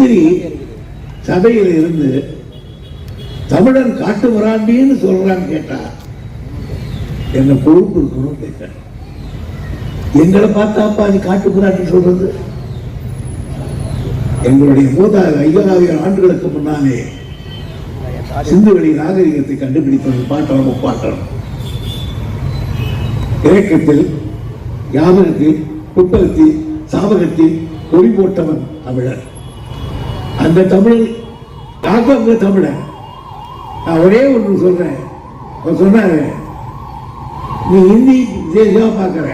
மந்திரி சபையில் இருந்து தமிழன் காட்டு வராண்டின்னு சொல்றான்னு கேட்டா என்ன பொறுப்பு இருக்கணும்? கேட்டேன் எங்களை பார்த்தாப்பா அது காட்டு மிராண்டி சொல்றது? எங்களுடைய மூதாத ஐயாயிரம் ஆண்டுகளுக்கு முன்னாலே சிந்துவெளி நாகரிகத்தை கண்டுபிடித்தது பாட்டம் முப்பாட்டம் இலக்கத்தில் யாவரத்தில் புத்தகத்தில் சாபகத்தில் பொறி போட்டவன் தமிழர் அந்த தமிழ் காக்க தமிழை. நான் ஒரே ஒன்று சொல்றேன். அவர் சொன்னார் நீ ஹிந்தி தேசியா பார்க்குற.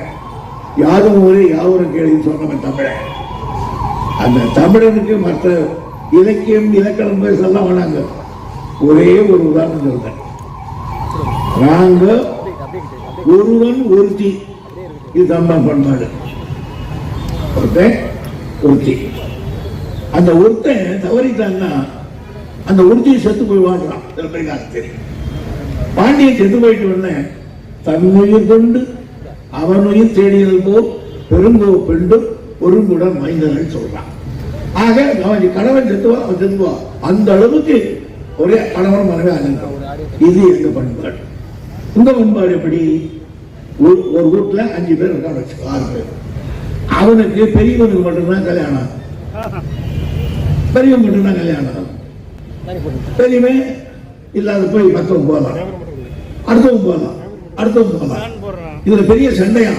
யாரும் ஒரே யாவரும் கேள்வி சொன்னவன் தமிழன் அந்த தமிழனுக்கு மற்ற இலக்கியம் இலக்கணம் போய் சொல்ல வேணாங்க ஒரே ஒரு உதாரணம் சொல்றேன். நாங்க ஒருவன் ஒருத்தி. இது தமிழ் பண்பாடு ஒருத்தன் ஒருத்தி. அந்த ஒருத்தன் தவறிட்டான்னா அந்த ஒருத்தியை செத்து போய் வாழ்றான் சில பேருக்கு தெரியும். பாண்டியன் செத்து போயிட்டு உடனே தன்னுயிர் கொண்டு அவனுயிர் தேடியது போல் பெருங்கோ பெண்டும் ஒருங்குடன் மைந்தர்கள் சொல்றான். ஆக அவன் கணவன் செத்துவா அவன் செத்துவா அந்த அளவுக்கு ஒரே கணவன் மனைவி அலங்கம் இது எங்க பண்பாடு? உங்க பண்பாடு எப்படி? ஒரு ஒரு வீட்டுல அஞ்சு பேர் இருக்கான்னு வச்சுக்கோ ஆறு பேர். அவனுக்கு பெரியவனுக்கு மட்டும்தான் கல்யாணம். பெரியவங்க மட்டும்தான் கல்யாணம் பெரியவன் இல்லாத போய் மற்றவன் போகலாம். அடுத்தவன் போகலாம். அடுத்தவன் போகலாம். இதுல பெரிய சண்டையா?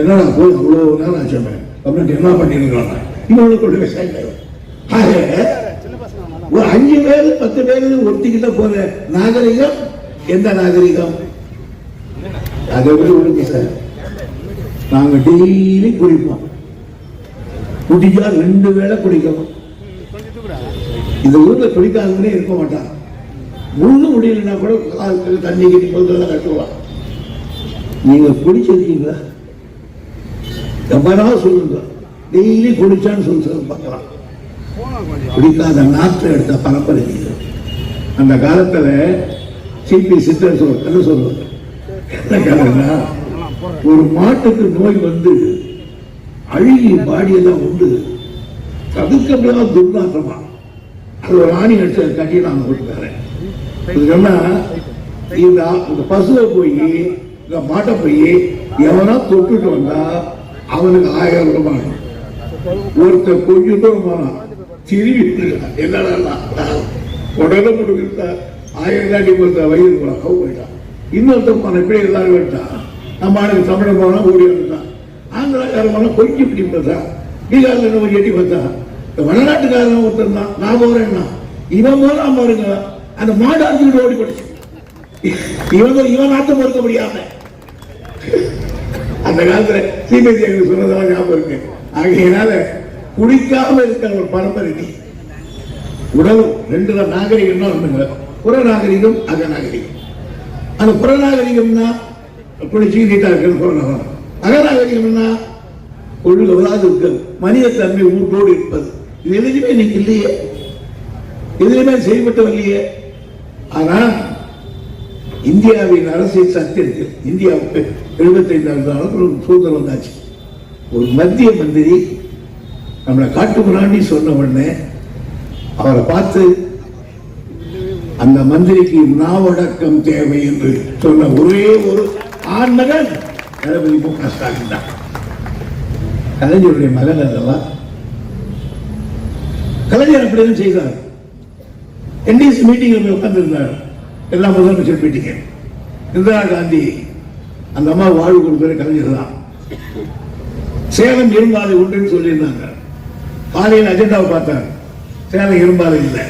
என்னடா போய் அவ்வளவு நேரம் சொன்னேன் அப்படின்னு என்ன பண்ணிருக்காங்க? இவங்களுக்குள்ள சண்டை ஆக ஒரு அஞ்சு பேர் பத்து பேர் ஒட்டிக்கிட்ட போற நாகரிகம் எந்த நாகரிகம்? அதை விட விடுங்க சார். நாங்க டெய்லி குடிப்போம். குடிச்சா ரெண்டு வேளை குடிக்கணும் இந்த ஊர்ல குடிக்காதவனே இருக்க மாட்டான். முள்ளு முடியலன்னா கூட தண்ணி கட்டி பொருள் கட்டுவான். நீங்க குடிச்சிருக்கீங்களா? எவ்வளோ சொல்லுங்க. டெய்லி குடிச்சான்னு சொல்லி சொல்லி பார்க்கலாம். குடிக்காத நாற்று எடுத்த பரம்பரை அந்த காலத்துல சிபி சித்தர் சொல் என்ன சொல்லுவாங்க என்ன ஒரு மாட்டுக்கு நோய் வந்து அழுகி பாடியெல்லாம் உண்டு. தவிர்க்க முடியாத துர்நாற்றமா? ஒரு ஆணி அடிச்சு அதை கட்டி நான் கொடுத்துக்கிறேன் இந்த இந்த பசுவை போய் இந்த மாட்டை போய் எவனா தொட்டுட்டு வந்தா அவனுக்கு ஆயிரம் ரூபாய். ஒருத்தர் கொஞ்சம் போனான் திரும்பி என்னடா உடனே கொடுக்குறா ஆயிரம் தாண்டி கொடுத்த வயிறு போனான் கவு போயிட்டான் இன்னொருத்தர் போன இப்படி எல்லாரும் போயிட்டான் நம்ம ஆளுக்கு தமிழ் போனா ஓடி வந்துட்டான். ஆந்திராக்காரன் போனா கொஞ்சம் இப்படி பார்த்தா பீகார்ல என்ன எட்டி பார்த்தா இந்த வடநாட்டுக்காரன் ஒருத்தர் தான் நான் போறேன்னா இவன் போறான் பாருங்க அந்த மாடு அடிச்சுட்டு ஓடி போடுச்சு இவன் இவன் நாட்டம் பொறுக்க முடியாம அந்த காலத்துல சிபிஎஸ்சி எங்களுக்கு சொன்னதெல்லாம் ஞாபகம் இருக்கு. ஆகையினால குடிக்காம இருக்கிற ஒரு பரம்பரை நீ. உடல் ரெண்டு தான் நாகரிகம்னா ஒண்ணுங்க புறநாகரிகம் அக நாகரிகம். அந்த புறநாகரிகம்னா குளிச்சு நீட்டா இருக்கிறது புறநகரம் அகநாகரிகம்னா வராது இருக்கிறது மனித தன்மை ஊட்டோடு இருப்பது. இது எதுவுமே இன்னைக்கு இல்லையே. எதுவுமே செயல்பட்டு இல்லையே. ஆனா இந்தியாவின் அரசியல் சட்டத்தில் இந்தியாவுக்கு எழுபத்தைந்தாவது ஆண்டு சுதந்திரம் வந்தாச்சு. ஒரு மத்திய மந்திரி நம்மளை காட்டு சொன்ன உடனே அவரை பார்த்து அந்த மந்திரிக்கு நாவடக்கம் தேவை என்று சொன்ன ஒரே ஒரு ஆண்மகன் தளபதி மு க ஸ்டாலின் தான். கலைஞருடைய மகன் அல்லவா? கலைஞர் அப்படிதான் செய்தார். என்டிசி மீட்டிங்கில் உட்கார்ந்துருந்தார். எல்லா முதலமைச்சர் மீட்டிங்க இந்திரா காந்தி அந்த அம்மா வாழ்வு கொடுப்பது கலைஞர் தான். சேலம் இரும்பாலை உண்டுன்னு சொல்லியிருந்தாங்க. காலையில் அஜெண்டாவை பார்த்தார். சேலம் இரும்பாலை இல்லை.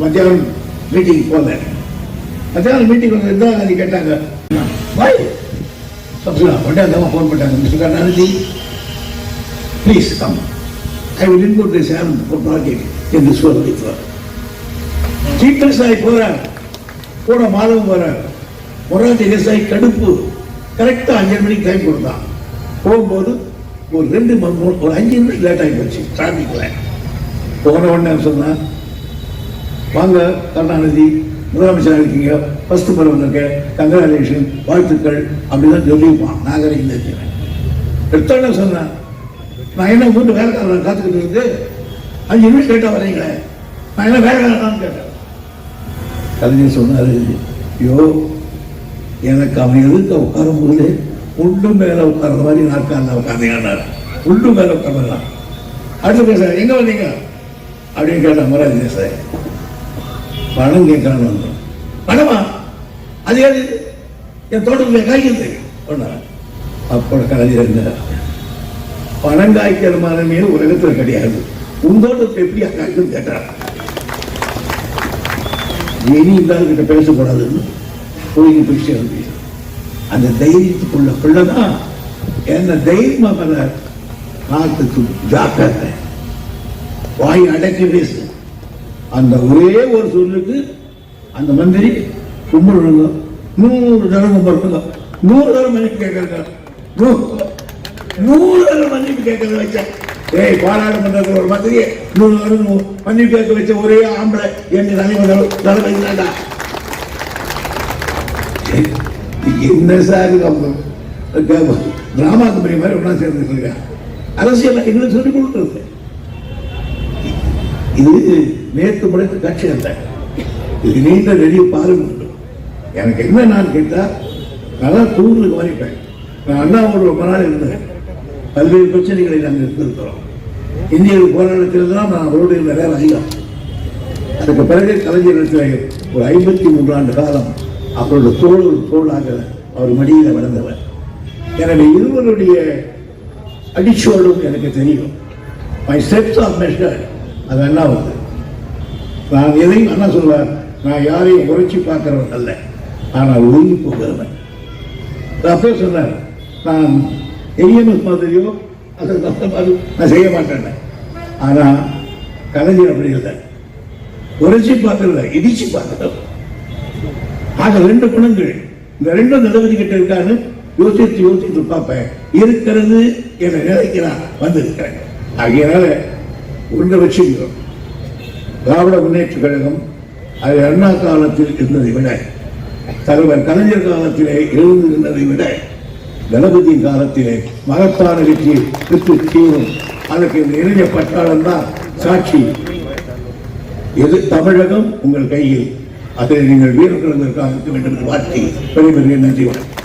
மத்தியானம் மீட்டிங் போல. மத்தியானம் மீட்டிங் வந்து இந்திரா காந்தி கேட்டாங்க பாய் சப்சுலா உடனே அந்த அம்மா ஃபோன் பண்ணாங்க. Mister Karunanidhi please come I will input this hem project என்று சொல்லித்தார் சீஃப் மினிஸ்டர் போறார். கூட மாதம் போறார் மொராஜி தேசாய் கடுப்பு. கரெக்டாக அஞ்சு மணிக்கு டைம் கொடுத்தான். போகும்போது ஒரு ரெண்டு மணி மூணு ஒரு அஞ்சு நிமிஷம் லேட் ஆகி போச்சு. டிராஃபிக்கில் போன உடனே சொன்னான் வாங்க கருணாநிதி முதலமைச்சராக இருக்கீங்க. ஃபஸ்ட்டு முறை வந்திருக்க. கங்க்ராச்சுலேஷன் வாழ்த்துக்கள். அப்படிதான் சொல்லியிருப்பான். நாகரிகம் தெரிஞ்சவன். எடுத்தோடனே சொன்னேன் நான் என்ன வீட்டு வேலைக்காரன் காத்துக்கிட்டு இருந்து அஞ்சு நிமிஷம் கேட்டா வரீங்களே நான் என்ன வேலை கேட்டேன். கலைஞர் சொன்னார் ஐயோ எனக்கு அவன் எதிர்க்க உட்காரும் போது உண்டு மேலே உட்கார்ந்த மாதிரி நாற்காலில் உட்காந்தீங்கன்னாரு உண்டு மேலே உட்கார்ந்தான் அடுத்து பேச எங்க வந்தீங்க? அப்படின்னு கேட்டான் மராஜி சார். பணம் கேட்கறான்னு வந்தோம். பணமா? அது என் தோட்டத்தில் காய்க்கிறது ஒன்றா அப்போ கலைஞர் இருந்தார் பணம் காய்க்கிற மரமே உலகத்தில் கிடையாது. உங்களோட எப்படி காய்க்கும் கேட்டார் இனி இந்த கிட்ட பேசக்கூடாதுன்னு போய் போய் சேர்ந்து. அந்த தைரியத்துக்குள்ள பிள்ளை தான் என்ன தைரியமா பண்ண காத்துக்கு ஜாக்கிரதை. வாய் அடக்கி பேசு. அந்த ஒரே ஒரு சொல்லுக்கு அந்த மந்திரி கும்பிடுங்க நூறு தடவை கும்பிடுங்க நூறு தடவை மன்னிப்பு கேட்கறது நூறு மன்னிப்பு கேட்கறது வச்சேன் ஏய் பாராளுமன்றத்தில் ஒரு மந்திரி நூறு தரம் மன்னிப்பு கேட்க வச்ச ஒரே ஆம்பளை என் தலைவர் தலைமை இல்லைடா என்ன சார் டிராமா கம்பெனி மாதிரி ஒன்றா சேர்ந்துட்டு இருக்கேன் அரசியல் எங்களுக்கு சொல்லிக் கொடுக்குறது. இது நேற்று முறைத்து கட்சி அல்ல. இது நீண்ட நெறிய பாருங்க எனக்கு என்ன நான் கேட்டால் நல்லா தூங்குறதுக்கு வாங்கிப்பேன் நான் அண்ணாவோட ரொம்ப நாள் இருந்தேன். பல்வேறு பிரச்சனைகளை நாங்கள் இருந்திருக்கிறோம் இந்திய போராட்டத்தில் தான் நான் அவரோடு இருந்த அதிகம் அதுக்கு பிறகு கலைஞரிடத்தில் ஒரு ஐம்பத்தி மூன்று ஆண்டு காலம் அவரோட தோல் தோளாக அவர் மடியில் வளர்ந்தவர். எனவே இருவருடைய அடிச்சோடும் எனக்கு தெரியும். மை ஸ்டெப்ஸ் ஆஃப் மெஷர் அது என்ன வந்து நான் எதையும் அண்ணா சொல்வார் நான் யாரையும் உரைச்சி பார்க்கிறவன் அல்ல. ஆனால் ஒழுங்கி போகிறவன் அப்போ சொன்னார் நான் எய்எம்எஸ் மாதிரியோ அது மாதிரி நான் செய்ய மாட்டேன் ஆனா கலைஞர் அப்படி இல்லை. உரைச்சி பார்க்கல இடிச்சு பார்க்கல ஆக ரெண்டு குணங்கள். இந்த ரெண்டும் நிலவதி கிட்ட இருக்கான்னு யோசித்து யோசித்து பார்ப்பேன். இருக்கிறது என நான் வந்திருக்கிறேன். ஆகையினால ஒன்றை வச்சுக்கிறோம் திராவிட முன்னேற்ற கழகம் அது அண்ணா காலத்தில் இருந்ததை விட தலைவர் கலைஞர் காலத்திலே எழுந்திருந்ததை விட கணபதி காலத்திலே மகத்தான வெற்றியை பெற்று தீரும். அதற்கு நிறைய பட்டாளம் தான் சாட்சி. எது தமிழகம் உங்கள் கையில். அதை நீங்கள் வீரர்களுக்கு இருக்க வேண்டும் என்று பெரிய நெஞ்சிகள் நன்றி. வணக்கம்